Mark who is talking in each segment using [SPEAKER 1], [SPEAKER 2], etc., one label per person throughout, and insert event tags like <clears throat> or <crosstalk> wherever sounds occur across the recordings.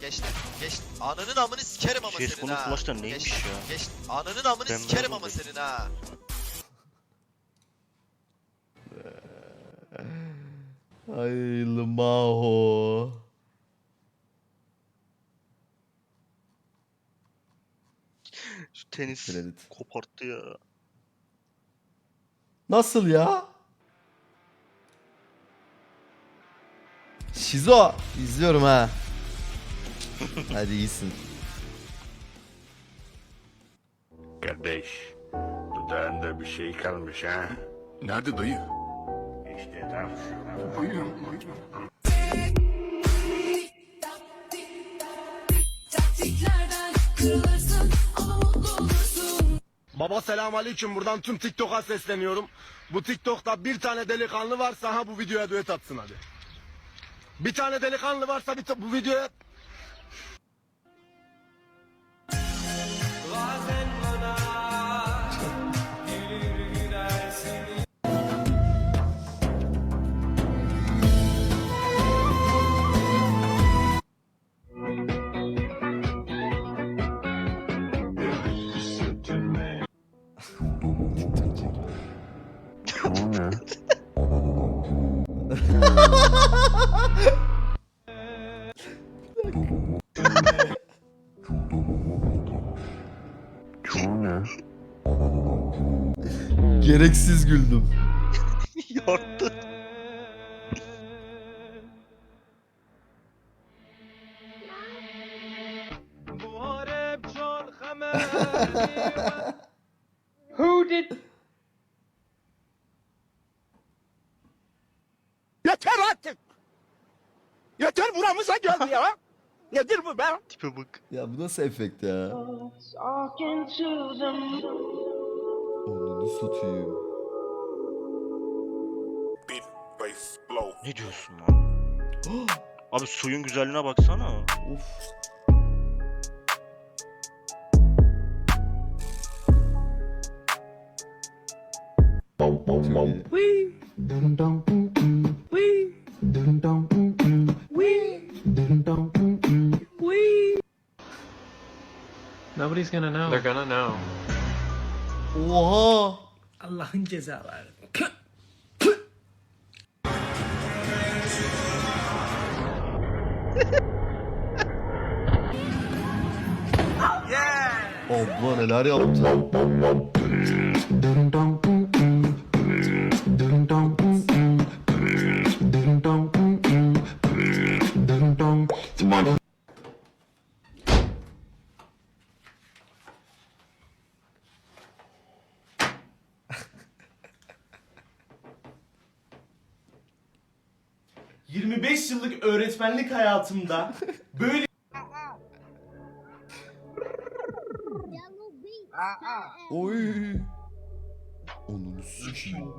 [SPEAKER 1] Geçti. Geçti. Ananın amını sikerim ama
[SPEAKER 2] Şey,
[SPEAKER 1] senin
[SPEAKER 2] bunun
[SPEAKER 1] ha.
[SPEAKER 2] flash da neymiş ya?
[SPEAKER 1] Ananın amını
[SPEAKER 2] Ben
[SPEAKER 1] sikerim ama senin ha.
[SPEAKER 3] Ay Maho.
[SPEAKER 2] Şu tenis
[SPEAKER 3] Kredi.
[SPEAKER 2] koparttı ya.
[SPEAKER 3] Nasıl ya? Şizo izliyorum ha. <laughs> Hadi iyisin.
[SPEAKER 4] Kardeş, dudağında bir şey kalmış ha?
[SPEAKER 5] Nerede dayı?
[SPEAKER 4] İşte tam şu.
[SPEAKER 5] Buyurun, buyurun.
[SPEAKER 6] Baba selam aleyküm buradan tüm TikTok'a sesleniyorum. Bu TikTok'ta bir tane delikanlı varsa ha bu videoya düet atsın hadi. Bir tane delikanlı varsa bir ta- bu videoya
[SPEAKER 3] Gereksiz güldüm. <laughs>
[SPEAKER 2] Yarttı. <laughs>
[SPEAKER 6] Yeter artık. Yeter buramıza geldi ya. <laughs> Nedir bu be?
[SPEAKER 2] Tipe bak.
[SPEAKER 3] Ya bu nasıl efekt ya?
[SPEAKER 5] Face blow.
[SPEAKER 2] Ne diyorsun lan? <gasps> Abi suyun güzelliğine baksana.
[SPEAKER 3] Of.
[SPEAKER 7] Nobody's gonna know. They're gonna know.
[SPEAKER 3] Oha.
[SPEAKER 8] Allah'ın cezaları. <laughs>
[SPEAKER 3] Abla neler yaptı?
[SPEAKER 8] 25 yıllık öğretmenlik hayatımda böyle
[SPEAKER 3] Oy. Onu sikeyim.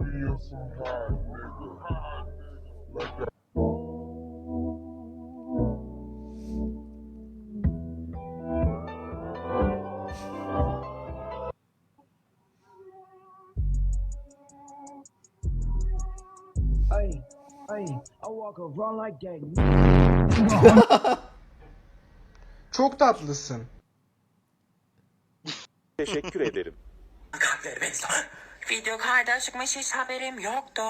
[SPEAKER 8] ay ay I walk around like that.
[SPEAKER 7] Çok tatlısın.
[SPEAKER 4] Teşekkür ederim.
[SPEAKER 9] Video kayda çıkmış hiç haberim yoktu.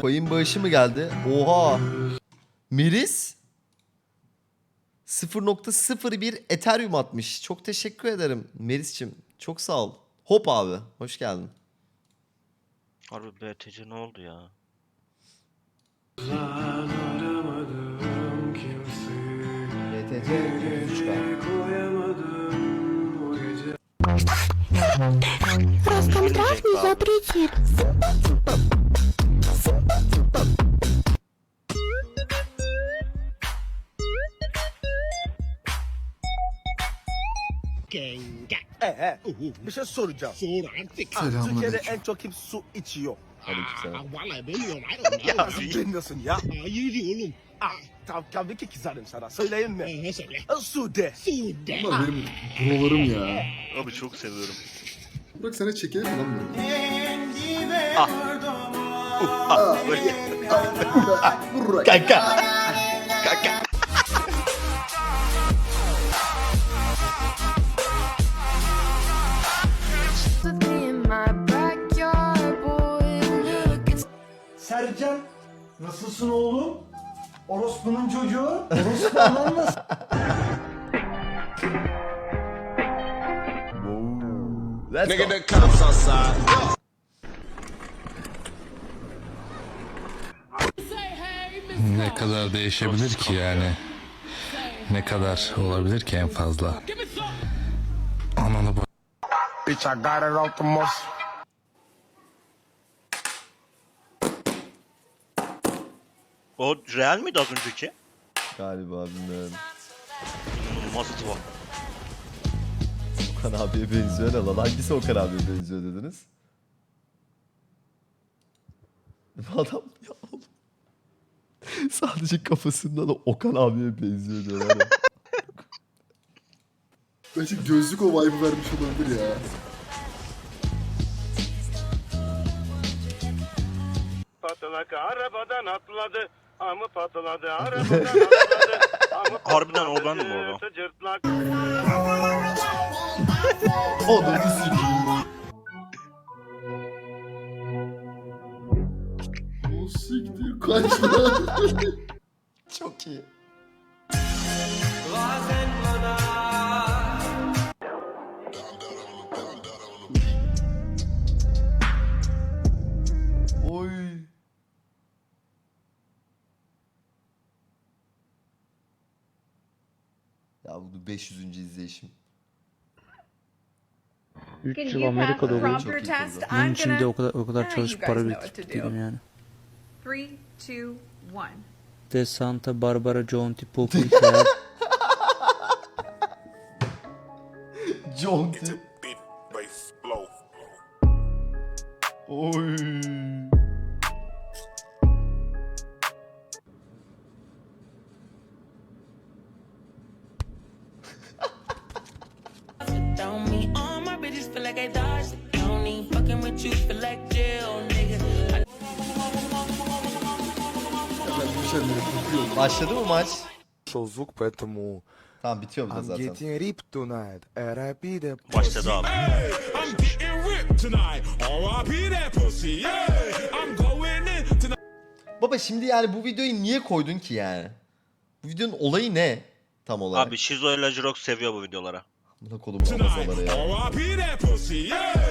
[SPEAKER 3] Coin bağışı mı geldi? Oha. Miris 0.01 Ethereum atmış. Çok teşekkür ederim Meris'cim. Çok sağ ol. Hop abi. Hoş geldin.
[SPEAKER 2] Harbi BTC ne oldu ya?
[SPEAKER 3] BTC 33K.
[SPEAKER 2] Расконтрастный запретит.
[SPEAKER 6] Ee, bir şey soracağım. Sor artık. Türkiye'de en çok kim su içiyor?
[SPEAKER 3] Aleykümselam.
[SPEAKER 2] Ya
[SPEAKER 6] Nasıl bilmiyorsun ya? Ah, tabii, tabii ki kızarım sana. Söyleyeyim mi? Ne söyle? Sude.
[SPEAKER 5] Bunlar benim brolarım ya.
[SPEAKER 2] Abi çok seviyorum.
[SPEAKER 5] Bırak sana çekelim lan bunu?
[SPEAKER 2] Ah, böyle.
[SPEAKER 5] Vurrak.
[SPEAKER 3] Kanka.
[SPEAKER 1] Kanka.
[SPEAKER 8] Orospu'nun çocuğu. Orospu anan nasıl?
[SPEAKER 3] Let's go.
[SPEAKER 10] Ne kadar değişebilir ki yani? Ne kadar olabilir ki en fazla? Ananı bak.
[SPEAKER 6] Bitch, I got it out the most.
[SPEAKER 2] O real miydi az önceki?
[SPEAKER 3] Galiba bilmiyorum.
[SPEAKER 2] İnanılmaz hızı var.
[SPEAKER 3] Okan abiye benziyor ne lan? Hangisi Okan abiye benziyor dediniz? <laughs> Adam ya oğlum. Sadece kafasında da Okan abiye benziyor diyorlar ya. <laughs>
[SPEAKER 5] Bence gözlük o vibe'ı vermiş olabilir ya.
[SPEAKER 4] Patılak arabadan atladı. Amı patladı <laughs> arabadan. Amı <laughs>
[SPEAKER 2] Harbiden o bu arada.
[SPEAKER 4] Sıcırtlak.
[SPEAKER 3] Onu sikeyim.
[SPEAKER 5] O siktir kaç lan.
[SPEAKER 3] Çok iyi. Ya bu 500. izleyişim.
[SPEAKER 9] 3 yıl Amerika'da okudum.
[SPEAKER 3] Çok iyi kızım.
[SPEAKER 9] Bunun için de o
[SPEAKER 10] kadar o
[SPEAKER 9] kadar çalışıp para
[SPEAKER 10] biriktirdim
[SPEAKER 9] yani.
[SPEAKER 11] 3, 2, 1.
[SPEAKER 10] De Santa Barbara
[SPEAKER 3] John
[SPEAKER 5] It's a big bass blow.
[SPEAKER 3] Oy.
[SPEAKER 9] you feel like jail, nigga.
[SPEAKER 5] Ben bir şey kokuyorum.
[SPEAKER 3] Başladı mı maç?
[SPEAKER 6] звук, поэтому
[SPEAKER 3] Tamam bitiyor burada zaten.
[SPEAKER 6] ripped tonight. R.I.P. the
[SPEAKER 2] Başladı abi.
[SPEAKER 3] Baba şimdi yani bu videoyu niye koydun ki yani? Bu videonun olayı ne tam olarak?
[SPEAKER 2] Abi Şizo ile Jirok seviyor bu videolara.
[SPEAKER 3] Buna kolum amazaları ya.
[SPEAKER 5] It's a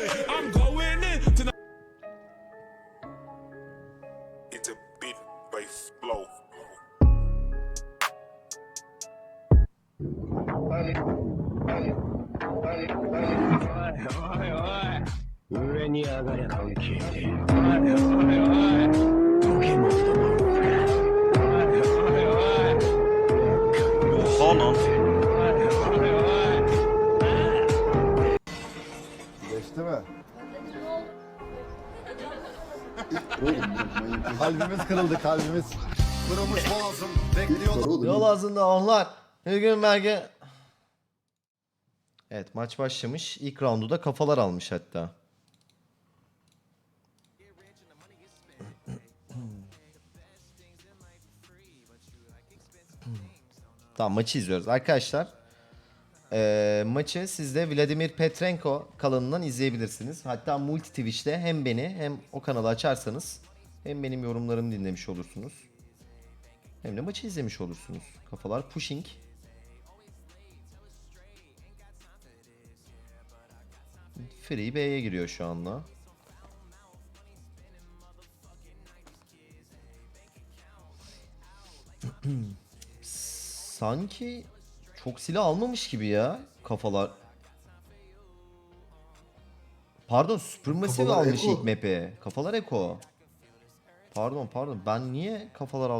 [SPEAKER 2] Oha lan.
[SPEAKER 5] Geçti mi?
[SPEAKER 3] Kalbimiz kırıldı kalbimiz.
[SPEAKER 5] Kırılmış boğazım. Bekliyorum. Oğlum,
[SPEAKER 3] Yol ağzında onlar. Bir gün belki... Evet maç başlamış. İlk roundu da kafalar almış hatta. Tamam maçı izliyoruz. Arkadaşlar eee, maçı siz de Vladimir Petrenko kanalından izleyebilirsiniz. Hatta multi Twitch'te hem beni hem o kanalı açarsanız hem benim yorumlarımı dinlemiş olursunuz. Hem de maçı izlemiş olursunuz. Kafalar pushing. Free B'ye giriyor şu anda. <clears throat> Sanki çok silah almamış gibi ya kafalar. Pardon Supremacy
[SPEAKER 5] Kafalar
[SPEAKER 3] almış
[SPEAKER 5] Eko.
[SPEAKER 3] ilk map'i. Kafalar Eko. Pardon pardon ben niye kafalar aldım?